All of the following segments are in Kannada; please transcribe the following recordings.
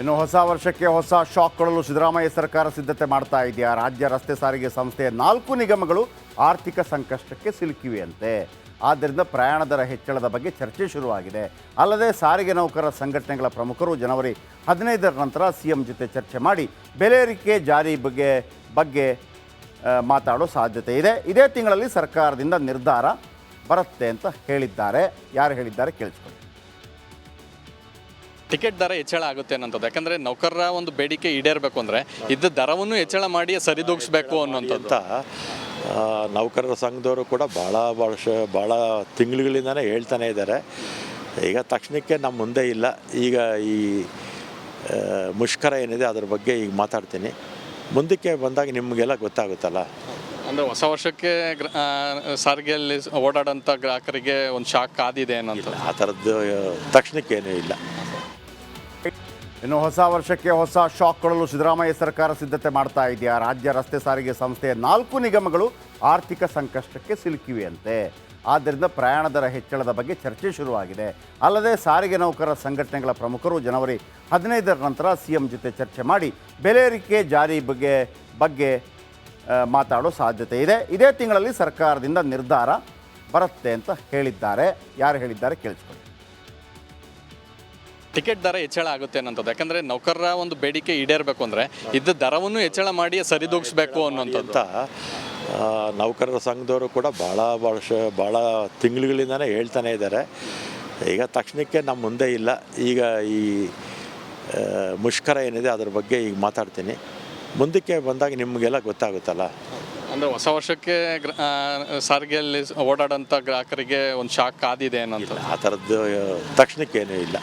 ಇನ್ನು ಹೊಸ ವರ್ಷಕ್ಕೆ ಹೊಸ ಶಾಕ್ ಕೊಡಲು ಸಿದ್ದರಾಮಯ್ಯ ಸರ್ಕಾರ ಸಿದ್ಧತೆ ಮಾಡ್ತಾ ಇದೆಯಾ? ರಾಜ್ಯ ರಸ್ತೆ ಸಾರಿಗೆ ಸಂಸ್ಥೆಯ ನಾಲ್ಕು ನಿಗಮಗಳು ಆರ್ಥಿಕ ಸಂಕಷ್ಟಕ್ಕೆ ಸಿಲುಕಿವೆಯಂತೆ. ಆದ್ದರಿಂದ ಪ್ರಯಾಣ ದರ ಹೆಚ್ಚಳದ ಬಗ್ಗೆ ಚರ್ಚೆ ಶುರುವಾಗಿದೆ. ಅಲ್ಲದೆ ಸಾರಿಗೆ ನೌಕರರ ಸಂಘಟನೆಗಳ ಪ್ರಮುಖರು ಜನವರಿ ಹದಿನೈದರ ನಂತರ ಸಿಎಂ ಜೊತೆ ಚರ್ಚೆ ಮಾಡಿ ಬೆಲೆ ಏರಿಕೆ ಜಾರಿ ಬಗ್ಗೆ ಬಗ್ಗೆ ಮಾತಾಡೋ ಸಾಧ್ಯತೆ ಇದೆ. ಇದೇ ತಿಂಗಳಲ್ಲಿ ಸರ್ಕಾರದಿಂದ ನಿರ್ಧಾರ ಬರುತ್ತೆ ಅಂತ ಹೇಳಿದ್ದಾರೆ. ಯಾರು ಹೇಳಿದ್ದಾರೆ ಕೇಳಿಸ್ಕೊಳ್ಳಿ. ಟಿಕೆಟ್ ದರ ಹೆಚ್ಚಳ ಆಗುತ್ತೆ ಅನ್ನೋಂಥದ್ದು. ಯಾಕಂದ್ರೆ ನೌಕರರ ಒಂದು ಬೇಡಿಕೆ ಈಡೇರಬೇಕು ಅಂದ್ರೆ ಇದ್ದ ದರವನ್ನು ಹೆಚ್ಚಳ ಮಾಡಿ ಸರಿದೂಗಿಸ್ಬೇಕು ಅನ್ನೋಂಥದ್ದು. ನೌಕರರ ಸಂಘದವರು ಕೂಡ ಭಾಳ ವರ್ಷ ಭಾಳ ತಿಂಗಳುಗಳಿಂದನೇ ಹೇಳ್ತಾನೆ ಇದ್ದಾರೆ. ಈಗ ತಕ್ಷಣಕ್ಕೆ ನಮ್ಮ ಮುಂದೆ ಇಲ್ಲ. ಈಗ ಈ ಮುಷ್ಕರ ಏನಿದೆ ಅದ್ರ ಬಗ್ಗೆ ಈಗ ಮಾತಾಡ್ತೀನಿ. ಮುಂದಕ್ಕೆ ಬಂದಾಗ ನಿಮಗೆಲ್ಲ ಗೊತ್ತಾಗುತ್ತಲ್ಲ? ಅಂದರೆ ಹೊಸ ವರ್ಷಕ್ಕೆ ಸಾರಿಗೆಯಲ್ಲಿ ಓಡಾಡೋಂಥ ಗ್ರಾಹಕರಿಗೆ ಒಂದು ಶಾಕ್ ಆದಿದೆ ಅನ್ನೋಂಥ ಆ ಥರದ್ದು ತಕ್ಷಣಕ್ಕೇನೂ ಇಲ್ಲ. ಇನ್ನು ಹೊಸ ವರ್ಷಕ್ಕೆ ಹೊಸ ಶಾಕ್ ಕೊಡಲು ಸಿದ್ದರಾಮಯ್ಯ ಸರ್ಕಾರ ಸಿದ್ಧತೆ ಮಾಡ್ತಾ ಇದೆಯಾ? ರಾಜ್ಯ ರಸ್ತೆ ಸಾರಿಗೆ ಸಂಸ್ಥೆಯ ನಾಲ್ಕು ನಿಗಮಗಳು ಆರ್ಥಿಕ ಸಂಕಷ್ಟಕ್ಕೆ ಸಿಲುಕಿವೆಯಂತೆ. ಆದ್ದರಿಂದ ಪ್ರಯಾಣ ದರ ಹೆಚ್ಚಳದ ಬಗ್ಗೆ ಚರ್ಚೆ ಶುರುವಾಗಿದೆ. ಅಲ್ಲದೆ ಸಾರಿಗೆ ನೌಕರರ ಸಂಘಟನೆಗಳ ಪ್ರಮುಖರು ಜನವರಿ ಹದಿನೈದರ ನಂತರ ಸಿಎಂ ಜೊತೆ ಚರ್ಚೆ ಮಾಡಿ ಬೆಲೆ ಏರಿಕೆ ಜಾರಿ ಬಗ್ಗೆ ಬಗ್ಗೆ ಮಾತಾಡೋ ಸಾಧ್ಯತೆ ಇದೆ. ಇದೇ ತಿಂಗಳಲ್ಲಿ ಸರ್ಕಾರದಿಂದ ನಿರ್ಧಾರ ಬರುತ್ತೆ ಅಂತ ಹೇಳಿದ್ದಾರೆ. ಯಾರು ಹೇಳಿದ್ದಾರೆ ಕೇಳಿಸ್ಕೊಳ್ಳಿ. ಟಿಕೆಟ್ ದರ ಹೆಚ್ಚಳ ಆಗುತ್ತೆ ಅನ್ನೋದು ಯಾಕಂದ್ರೆ ನೌಕರರ ಒಂದು ಬೇಡಿಕೆ ಈಡೇರಬೇಕು ಅಂದ್ರೆ ಇದ್ದ ದರವನ್ನು ಹೆಚ್ಚಳ ಮಾಡಿ ಸರಿದೂಗಿಸ್ಬೇಕು ಅನ್ನೋಂಥದ್ದು. ನೌಕರರ ಸಂಘದವರು ಕೂಡ ಭಾಳ ವರ್ಷ ಭಾಳ ತಿಂಗಳುಗಳಿಂದನೇ ಹೇಳ್ತಾನೆ ಇದ್ದಾರೆ. ಈಗ ತಕ್ಷಣಕ್ಕೆ ನಮ್ಮ ಮುಂದೆ ಇಲ್ಲ. ಈಗ ಈ ಮುಷ್ಕರ ಏನಿದೆ ಅದ್ರ ಬಗ್ಗೆ ಈಗ ಮಾತಾಡ್ತೀನಿ. ಮುಂದಕ್ಕೆ ಬಂದಾಗ ನಿಮಗೆಲ್ಲ ಗೊತ್ತಾಗುತ್ತಲ್ಲ? ಅಂದ್ರೆ ಹೊಸ ವರ್ಷಕ್ಕೆ ಸಾರಿಗೆಯಲ್ಲಿ ಓಡಾಡೋಂಥ ಗ್ರಾಹಕರಿಗೆ ಒಂದು ಶಾಕ್ ಆದಿದೆ ಅನ್ನೋಂಥ ಆ ಥರದ್ದು ತಕ್ಷಣಕ್ಕೇನೂ ಇಲ್ಲ.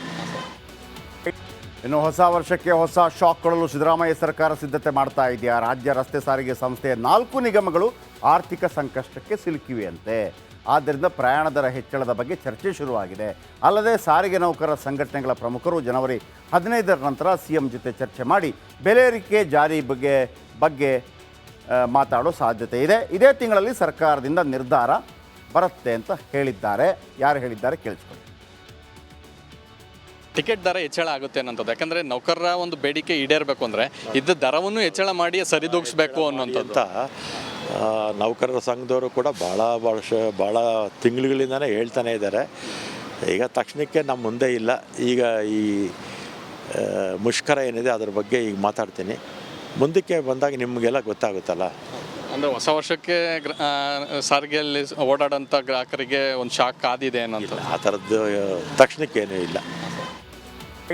ಇನ್ನು ಹೊಸ ವರ್ಷಕ್ಕೆ ಹೊಸ ಶಾಕ್ ಕೊಡಲು ಸಿದ್ದರಾಮಯ್ಯ ಸರ್ಕಾರ ಸಿದ್ಧತೆ ಮಾಡ್ತಾ ಇದೆಯಾ? ರಾಜ್ಯ ರಸ್ತೆ ಸಾರಿಗೆ ಸಂಸ್ಥೆಯ ನಾಲ್ಕು ನಿಗಮಗಳು ಆರ್ಥಿಕ ಸಂಕಷ್ಟಕ್ಕೆ ಸಿಲುಕಿವೆಯಂತೆ. ಆದ್ದರಿಂದ ಪ್ರಯಾಣ ದರ ಹೆಚ್ಚಳದ ಬಗ್ಗೆ ಚರ್ಚೆ ಶುರುವಾಗಿದೆ. ಅಲ್ಲದೆ ಸಾರಿಗೆ ನೌಕರರ ಸಂಘಟನೆಗಳ ಪ್ರಮುಖರು ಜನವರಿ ಹದಿನೈದರ ನಂತರ ಸಿಎಂ ಜೊತೆ ಚರ್ಚೆ ಮಾಡಿ ಬೆಲೆ ಜಾರಿ ಬಗ್ಗೆ ಬಗ್ಗೆ ಮಾತಾಡೋ ಸಾಧ್ಯತೆ ಇದೆ. ಇದೇ ತಿಂಗಳಲ್ಲಿ ಸರ್ಕಾರದಿಂದ ನಿರ್ಧಾರ ಬರುತ್ತೆ ಅಂತ ಹೇಳಿದ್ದಾರೆ. ಯಾರು ಹೇಳಿದ್ದಾರೆ ಕೇಳಿಸ್ಕೊಳ್ಳಿ. ಟಿಕೆಟ್ ದರ ಹೆಚ್ಚಳ ಆಗುತ್ತೆ ಅನ್ನೋಂಥದ್ದು. ಯಾಕಂದ್ರೆ ನೌಕರರ ಒಂದು ಬೇಡಿಕೆ ಈಡೇರಬೇಕು ಅಂದ್ರೆ ಇದ್ದ ದರವನ್ನು ಹೆಚ್ಚಳ ಮಾಡಿ ಸರಿದೂಗಿಸ್ಬೇಕು ಅನ್ನೋಂಥದ್ದು. ನೌಕರರ ಸಂಘದವರು ಕೂಡ ಭಾಳ ವರ್ಷ ಭಾಳ ತಿಂಗಳುಗಳಿಂದನೇ ಹೇಳ್ತಾನೆ ಇದ್ದಾರೆ. ಈಗ ತಕ್ಷಣಕ್ಕೆ ನಮ್ಮ ಮುಂದೆ ಇಲ್ಲ. ಈಗ ಈ ಮುಷ್ಕರ ಏನಿದೆ ಅದ್ರ ಬಗ್ಗೆ ಈಗ ಮಾತಾಡ್ತೀನಿ. ಮುಂದಕ್ಕೆ ಬಂದಾಗ ನಿಮಗೆಲ್ಲ ಗೊತ್ತಾಗುತ್ತಲ್ಲ? ಅಂದ್ರೆ ಹೊಸ ವರ್ಷಕ್ಕೆ ಸಾರಿಗೆಯಲ್ಲಿ ಓಡಾಡೋಂಥ ಗ್ರಾಹಕರಿಗೆ ಒಂದು ಶಾಕ್ ಆದಿದೆ ಅನ್ನೋ ಆ ಥರದ್ದು ತಕ್ಷಣಕ್ಕೇನೂ ಇಲ್ಲ.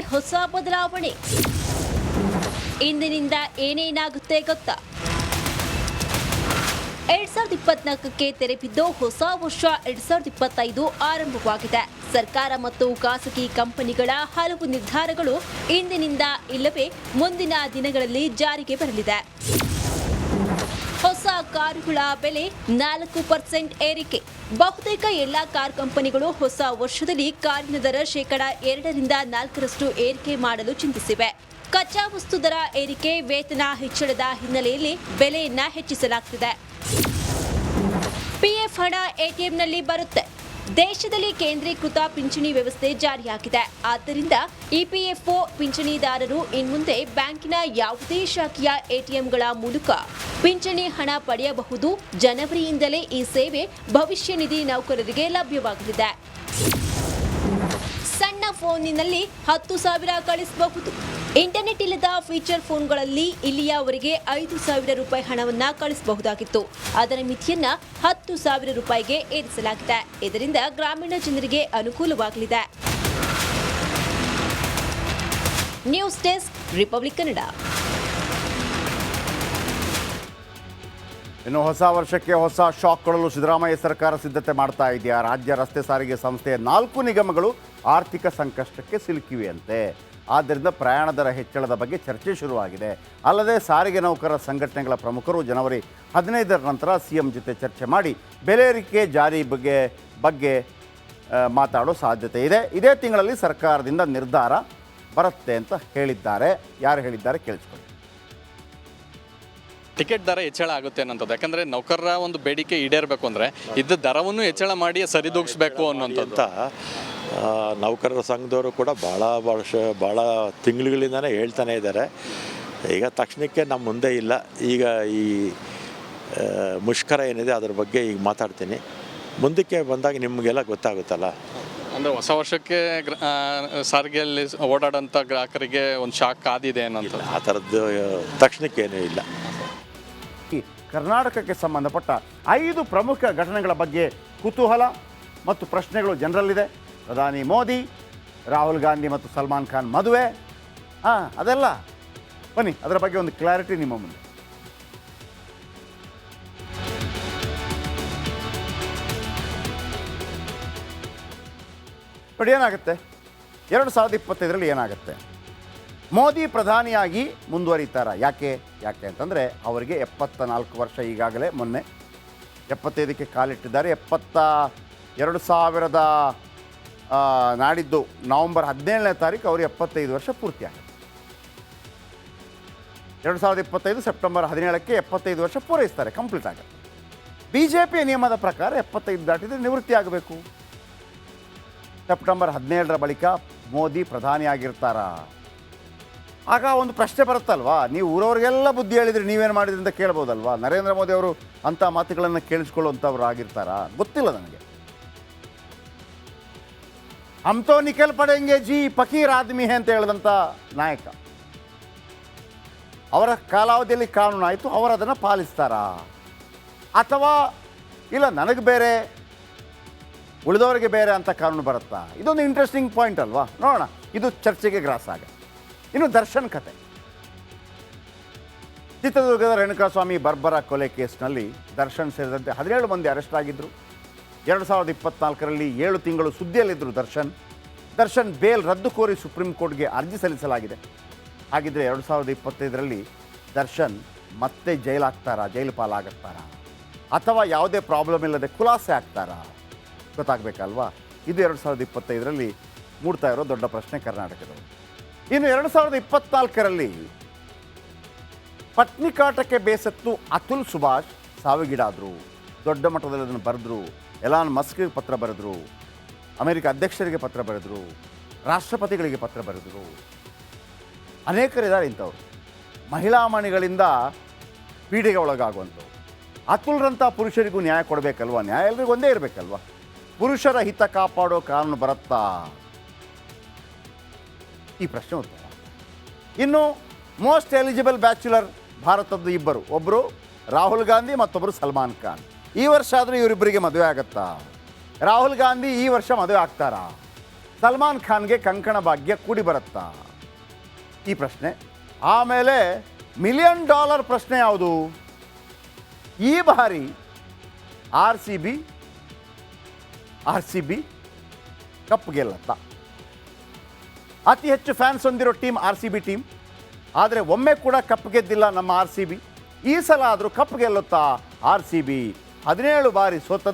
ಹೊಸ ಬದಲಾವಣೆ. ಇಂದಿನಿಂದ ಏನೇನಾಗುತ್ತೆ ಗೊತ್ತಾ? ಎರಡ್ ಸಾವಿರದ ಇಪ್ಪತ್ನಾಲ್ಕಕ್ಕೆ ತೆರೆ ಬಿದ್ದು ಹೊಸ ವರ್ಷ ಎರಡ್ ಸಾವಿರದ ಇಪ್ಪತ್ತೈದು ಆರಂಭವಾಗಿದೆ. ಸರ್ಕಾರ ಮತ್ತು ಖಾಸಗಿ ಕಂಪನಿಗಳ ಹಲವು ನಿರ್ಧಾರಗಳು ಇಂದಿನಿಂದ ಇಲ್ಲವೇ ಮುಂದಿನ ದಿನಗಳಲ್ಲಿ ಜಾರಿಗೆ ಬರಲಿದೆ. ಕಾರುಗಳ ಬೆಲೆ ನಾಲ್ಕು ಪರ್ಸೆಂಟ್ ಏರಿಕೆ. ಬಹುತೇಕ ಎಲ್ಲಾ ಕಾರ್ ಕಂಪನಿಗಳು ಹೊಸ ವರ್ಷದಲ್ಲಿ ಕಾರಿನ ದರ ಶೇಕಡ ಎರಡರಿಂದ ನಾಲ್ಕರಷ್ಟು ಏರಿಕೆ ಮಾಡಲು ಚಿಂತಿಸಿವೆ. ಕಚ್ಚಾ ವಸ್ತು ದರ ಏರಿಕೆ, ವೇತನ ಹೆಚ್ಚಳದ ಹಿನ್ನೆಲೆಯಲ್ಲಿ ಬೆಲೆಯನ್ನ ಹೆಚ್ಚಿಸಲಾಗ್ತಿದೆ. ಪಿಎಫ್ ಹಣ ಎಟಿಎಂನಲ್ಲಿ ಬರುತ್ತೆ. ದೇಶದಲ್ಲಿ ಕೇಂದ್ರೀಕೃತ ಪಿಂಚಣಿ ವ್ಯವಸ್ಥೆ ಜಾರಿಯಾಗಿದೆ ಆದ್ದರಿಂದ ಇಪಿಎಫ್ಒ ಪಿಂಚಣಿದಾರರು ಇನ್ಮುಂದೆ ಬ್ಯಾಂಕಿನ ಯಾವುದೇ ಶಾಖೆಯ ಎಟಿಎಂಗಳ ಮೂಲಕ ಪಿಂಚಣಿ ಹಣ ಪಡೆಯಬಹುದು. ಜನವರಿಯಿಂದಲೇ ಈ ಸೇವೆ ಭವಿಷ್ಯ ನಿಧಿ ನೌಕರರಿಗೆ ಲಭ್ಯವಾಗಲಿದೆ. ಸಣ್ಣ ಫೋನಿನಲ್ಲಿ ಹತ್ತು ಸಾವಿರ ಕಳಿಸಬಹುದು. ಇಂಟರ್ನೆಟ್ ಇಲ್ಲದ ಫೀಚರ್ ಫೋನ್ಗಳಲ್ಲಿ ಇಲ್ಲಿಯವರೆಗೆ ಐದು ಸಾವಿರ ರೂಪಾಯಿ ಹಣವನ್ನ ಕಳಿಸಬಹುದಾಗಿತ್ತು. ಅದರ ಮಿತಿಯನ್ನ ಹತ್ತು ಸಾವಿರ ರೂಪಾಯಿಗೆ ಏರಿಸಲಾಗಿದೆ. ಇದರಿಂದ ಗ್ರಾಮೀಣ ಜನರಿಗೆ ಅನುಕೂಲವಾಗಲಿದೆ. News desk, Republic Kannada. ಇನ್ನು ಹೊಸ ವರ್ಷಕ್ಕೆ ಹೊಸ ಶಾಕ್ ಕೊಡಲು ಸಿದ್ದರಾಮಯ್ಯ ಸರ್ಕಾರ ಸಿದ್ಧತೆ ಮಾಡ್ತಾ ಇದೆಯಾ? ರಾಜ್ಯ ರಸ್ತೆ ಸಾರಿಗೆ ಸಂಸ್ಥೆಯ ನಾಲ್ಕು ನಿಗಮಗಳು ಆರ್ಥಿಕ ಸಂಕಷ್ಟಕ್ಕೆ ಸಿಲುಕಿವೆಯಂತೆ. ಆದ್ದರಿಂದ ಪ್ರಯಾಣ ದರ ಹೆಚ್ಚಳದ ಬಗ್ಗೆ ಚರ್ಚೆ ಶುರುವಾಗಿದೆ. ಅಲ್ಲದೆ ಸಾರಿಗೆ ನೌಕರರ ಸಂಘಟನೆಗಳ ಪ್ರಮುಖರು ಜನವರಿ ಹದಿನೈದರ ನಂತರ ಸಿಎಂ ಜೊತೆ ಚರ್ಚೆ ಮಾಡಿ ಬೆಲೆ ಏರಿಕೆ ಜಾರಿ ಬಗ್ಗೆ ಬಗ್ಗೆ ಮಾತಾಡೋ ಸಾಧ್ಯತೆ ಇದೆ. ಇದೇ ತಿಂಗಳಲ್ಲಿ ಸರ್ಕಾರದಿಂದ ನಿರ್ಧಾರ ಬರುತ್ತೆ ಅಂತ ಹೇಳಿದ್ದಾರೆ. ಯಾರು ಹೇಳಿದ್ದಾರೆ ಕೇಳಿಸ್ಕೊಳ್ಳಿ. ಟಿಕೆಟ್ ದರ ಹೆಚ್ಚಳ ಆಗುತ್ತೆ ಅನ್ನೋದು ಯಾಕಂದ್ರೆ ನೌಕರರ ಒಂದು ಬೇಡಿಕೆ ಈಡೇರಬೇಕು ಅಂದ್ರೆ ಇದ್ದ ದರವನ್ನು ಹೆಚ್ಚಳ ಮಾಡಿ ಸರಿದೂಗಿಸ್ಬೇಕು ಅನ್ನೋಂಥದ್ದು. ನೌಕರರ ಸಂಘದವರು ಕೂಡ ಭಾಳ ವರ್ಷ ಭಾಳ ತಿಂಗಳುಗಳಿಂದನೇ ಹೇಳ್ತಾನೆ ಇದ್ದಾರೆ. ಈಗ ತಕ್ಷಣಕ್ಕೆ ನಮ್ಮ ಮುಂದೆ ಇಲ್ಲ. ಈಗ ಈ ಮುಷ್ಕರ ಏನಿದೆ ಅದ್ರ ಬಗ್ಗೆ ಈಗ ಮಾತಾಡ್ತೀನಿ. ಮುಂದಕ್ಕೆ ಬಂದಾಗ ನಿಮಗೆಲ್ಲ ಗೊತ್ತಾಗುತ್ತಲ್ಲ? ಅಂದರೆ ಹೊಸ ವರ್ಷಕ್ಕೆ ಸಾರಿಗೆಯಲ್ಲಿ ಓಡಾಡೋಂಥ ಗ್ರಾಹಕರಿಗೆ ಒಂದು ಶಾಕ್ ಆದಿದೆ ಅನ್ನೋಂಥ ಆ ಥರದ್ದು ತಕ್ಷಣಕ್ಕೇನೂ ಇಲ್ಲ. ಕರ್ನಾಟಕಕ್ಕೆ ಸಂಬಂಧಪಟ್ಟ ಐದು ಪ್ರಮುಖ ಘಟನೆಗಳ ಬಗ್ಗೆ ಕುತೂಹಲ ಮತ್ತು ಪ್ರಶ್ನೆಗಳು ಜನರಲ್ಲಿದೆ. ಪ್ರಧಾನಿ ಮೋದಿ, ರಾಹುಲ್ ಗಾಂಧಿ ಮತ್ತು ಸಲ್ಮಾನ್ ಖಾನ್ ಮದುವೆ. ಹಾಂ, ಅದೆಲ್ಲ. ಬನ್ನಿ, ಅದರ ಬಗ್ಗೆ ಒಂದು ಕ್ಲಾರಿಟಿ ನಿಮ್ಮ ಮುಂದೆ. ಬಟ್ ಏನಾಗುತ್ತೆ? ಎರಡು ಸಾವಿರದ ಇಪ್ಪತ್ತೈದರಲ್ಲಿ ಏನಾಗುತ್ತೆ? ಮೋದಿ ಪ್ರಧಾನಿಯಾಗಿ ಮುಂದುವರಿತಾರ. ಯಾಕೆ? ಯಾಕೆ ಅಂತಂದರೆ ಅವರಿಗೆ ಎಪ್ಪತ್ತ ನಾಲ್ಕು ವರ್ಷ ಈಗಾಗಲೇ ಮೊನ್ನೆ ಎಪ್ಪತ್ತೈದಕ್ಕೆ ಕಾಲಿಟ್ಟಿದ್ದಾರೆ. ಎಪ್ಪತ್ತ ಎರಡು ಸಾವಿರದ ನಾಡಿದ್ದು ನವಂಬರ್ ಹದಿನೇಳನೇ ತಾರೀಕು ಅವರು ಎಪ್ಪತ್ತೈದು ವರ್ಷ ಪೂರ್ತಿ ಆಗುತ್ತೆ ಎರಡು ಸಾವಿರದ ಇಪ್ಪತ್ತೈದು ಸೆಪ್ಟೆಂಬರ್ ಹದಿನೇಳಕ್ಕೆ ಎಪ್ಪತ್ತೈದು ವರ್ಷ ಪೂರೈಸ್ತಾರೆ ಕಂಪ್ಲೀಟ್ ಆಗಿ. ಬಿ ಜೆ ಪಿ ನಿಯಮದ ಪ್ರಕಾರ ಎಪ್ಪತ್ತೈದು ದಾಟಿದರೆ ನಿವೃತ್ತಿ ಆಗಬೇಕು. ಸೆಪ್ಟೆಂಬರ್ ಹದಿನೇಳರ ಬಳಿಕ ಮೋದಿ ಪ್ರಧಾನಿಯಾಗಿರ್ತಾರಾ? ಆಗ ಒಂದು ಪ್ರಶ್ನೆ ಬರುತ್ತಲ್ವಾ? ನೀವು ಊರವ್ರಿಗೆಲ್ಲ ಬುದ್ಧಿ ಹೇಳಿದ್ರೆ ನೀವೇನು ಮಾಡಿದ್ರಿ ಅಂತ ಕೇಳ್ಬೋದಲ್ವಾ? ನರೇಂದ್ರ ಮೋದಿ ಅವರು ಅಂಥ ಮಾತುಗಳನ್ನು ಕೇಳಿಸ್ಕೊಳ್ಳುವಂಥವ್ರು ಆಗಿರ್ತಾರಾ? ಗೊತ್ತಿಲ್ಲ ನನಗೆ. ಅಮ್ತೋ ನಿಖಿಲ್ ಪಡೆಂಗೆ ಜಿ ಫಕೀರ್ ಆದ್ಮಿ ಅಂತ ಹೇಳಿದಂಥ ನಾಯಕ. ಅವರ ಕಾಲಾವಧಿಯಲ್ಲಿ ಕಾನೂನು ಆಯಿತು, ಅವರು ಅದನ್ನು ಪಾಲಿಸ್ತಾರಾ? ಅಥವಾ ಇಲ್ಲ, ನನಗೆ ಬೇರೆ, ಉಳಿದವರಿಗೆ ಬೇರೆ ಅಂತ ಕಾನೂನು ಬರುತ್ತಾ? ಇದೊಂದು ಇಂಟ್ರೆಸ್ಟಿಂಗ್ ಪಾಯಿಂಟ್ ಅಲ್ವಾ? ನೋಡೋಣ. ಇದು ಚರ್ಚೆಗೆ ಗ್ರಾಸ್ ಆಗ ಇನ್ನು ದರ್ಶನ್ ಕತೆ. ಚಿತ್ರದುರ್ಗದ ರೇಣುಕಾಸ್ವಾಮಿ ಬರ್ಬರ ಕೊಲೆ ಕೇಸ್ನಲ್ಲಿ ದರ್ಶನ್ ಸೇರಿದಂತೆ ಹದಿನೇಳು ಮಂದಿ ಅರೆಸ್ಟ್ ಆಗಿದ್ದರು ಎರಡು ಸಾವಿರದ ಇಪ್ಪತ್ನಾಲ್ಕರಲ್ಲಿ ಏಳು ತಿಂಗಳು ಸುದ್ದಿಯಲ್ಲಿದ್ದರು ದರ್ಶನ್. ದರ್ಶನ್ ಬೇಲ್ ರದ್ದು ಕೋರಿ ಸುಪ್ರೀಂ ಕೋರ್ಟ್ಗೆ ಅರ್ಜಿ ಸಲ್ಲಿಸಲಾಗಿದೆ. ಹಾಗಿದ್ರೆ ಎರಡು ಸಾವಿರದ ಇಪ್ಪತ್ತೈದರಲ್ಲಿ ದರ್ಶನ್ ಮತ್ತೆ ಜೈಲಾಗ್ತಾರಾ, ಜೈಲು ಪಾಲಾಗುತ್ತಾರಾ? ಅಥವಾ ಯಾವುದೇ ಪ್ರಾಬ್ಲಮ್ ಇಲ್ಲದೆ ಖುಲಾಸೆ ಆಗ್ತಾರಾ? ಗೊತ್ತಾಗಬೇಕಲ್ವಾ? ಇದು ಎರಡು ಸಾವಿರದ ಇಪ್ಪತ್ತೈದರಲ್ಲಿ ಮೂಡ್ತಾ ಇರೋ ದೊಡ್ಡ ಪ್ರಶ್ನೆ ಕರ್ನಾಟಕದವರು ಇನ್ನು ಎರಡು ಸಾವಿರದ ಇಪ್ಪತ್ನಾಲ್ಕರಲ್ಲಿ ಪತ್ನಿಕಾಟಕ್ಕೆ ಬೇಸತ್ತು ಅತುಲ್ ಸುಭಾಷ್ ಸಾವಿಗೀಡಾದರು. ದೊಡ್ಡ ಮಟ್ಟದಲ್ಲಿ ಅದನ್ನು ಬರೆದ್ರು. ಎಲಾನ್ ಮಸ್ಕ್ಗೆ ಪತ್ರ ಬರೆದ್ರು. ಅಮೆರಿಕ ಅಧ್ಯಕ್ಷರಿಗೆ ಪತ್ರ ಬರೆದ್ರು. ರಾಷ್ಟ್ರಪತಿಗಳಿಗೆ ಪತ್ರ ಬರೆದ್ರು. ಅನೇಕರಿದ್ದಾರೆ ಇಂಥವ್ರು. ಮಹಿಳಾ ಮಣಿಗಳಿಂದ ಪೀಡೆಗೆ ಒಳಗಾಗುವಂಥವು ಅತುಲ್ರಂಥ ಪುರುಷರಿಗೂ ನ್ಯಾಯ ಕೊಡಬೇಕಲ್ವ? ನ್ಯಾಯ ಎಲ್ರಿಗೂ ಒಂದೇ ಇರಬೇಕಲ್ವ? ಪುರುಷರ ಹಿತ ಕಾಪಾಡೋ ಕಾನೂನು ಬರುತ್ತಾ? ಈ ಪ್ರಶ್ನೆ ಉತ್ತರ ಇನ್ನು ಮೋಸ್ಟ್ ಎಲಿಜಿಬಲ್ ಬ್ಯಾಚುಲರ್ ಭಾರತದ್ದು ಇಬ್ಬರು ಒಬ್ಬರು ರಾಹುಲ್ ಗಾಂಧಿ ಮತ್ತೊಬ್ಬರು ಸಲ್ಮಾನ್ ಖಾನ್. ಈ ವರ್ಷ ಆದರೂ ಇವರಿಬ್ಬರಿಗೆ ಮದುವೆ ಆಗತ್ತಾ? ರಾಹುಲ್ ಗಾಂಧಿ ಈ ವರ್ಷ ಮದುವೆ ಆಗ್ತಾರಾ? ಸಲ್ಮಾನ್ ಖಾನ್ಗೆ ಕಂಕಣ ಭಾಗ್ಯ ಕೂಡಿ ಬರುತ್ತಾ? ಈ ಪ್ರಶ್ನೆ. ಆಮೇಲೆ ಮಿಲಿಯನ್ ಡಾಲರ್ ಪ್ರಶ್ನೆ ಯಾವುದು? ಈ ಬಾರಿ R C B R C B cup ಗೆಲ್ಲತ್ತ ಅತಿ ಹೆಚ್ಚು ಫ್ಯಾನ್ಸ್ ಹೊಂದಿರೋ team R C B team ಆದರೆ ಒಮ್ಮೆ ಕೂಡ ಕಪ್ ಗೆದ್ದಿಲ್ಲ ನಮ್ಮ ಆರ್ ಸಿ ಬಿ ಈ ಸಲ ಆದರೂ ಕಪ್ ಗೆಲ್ಲುತ್ತಾ ಆರ್ ಸಿ ಬಿ ಹದಿನೇಳು ಬಾರಿ ಸೋತದ್ದು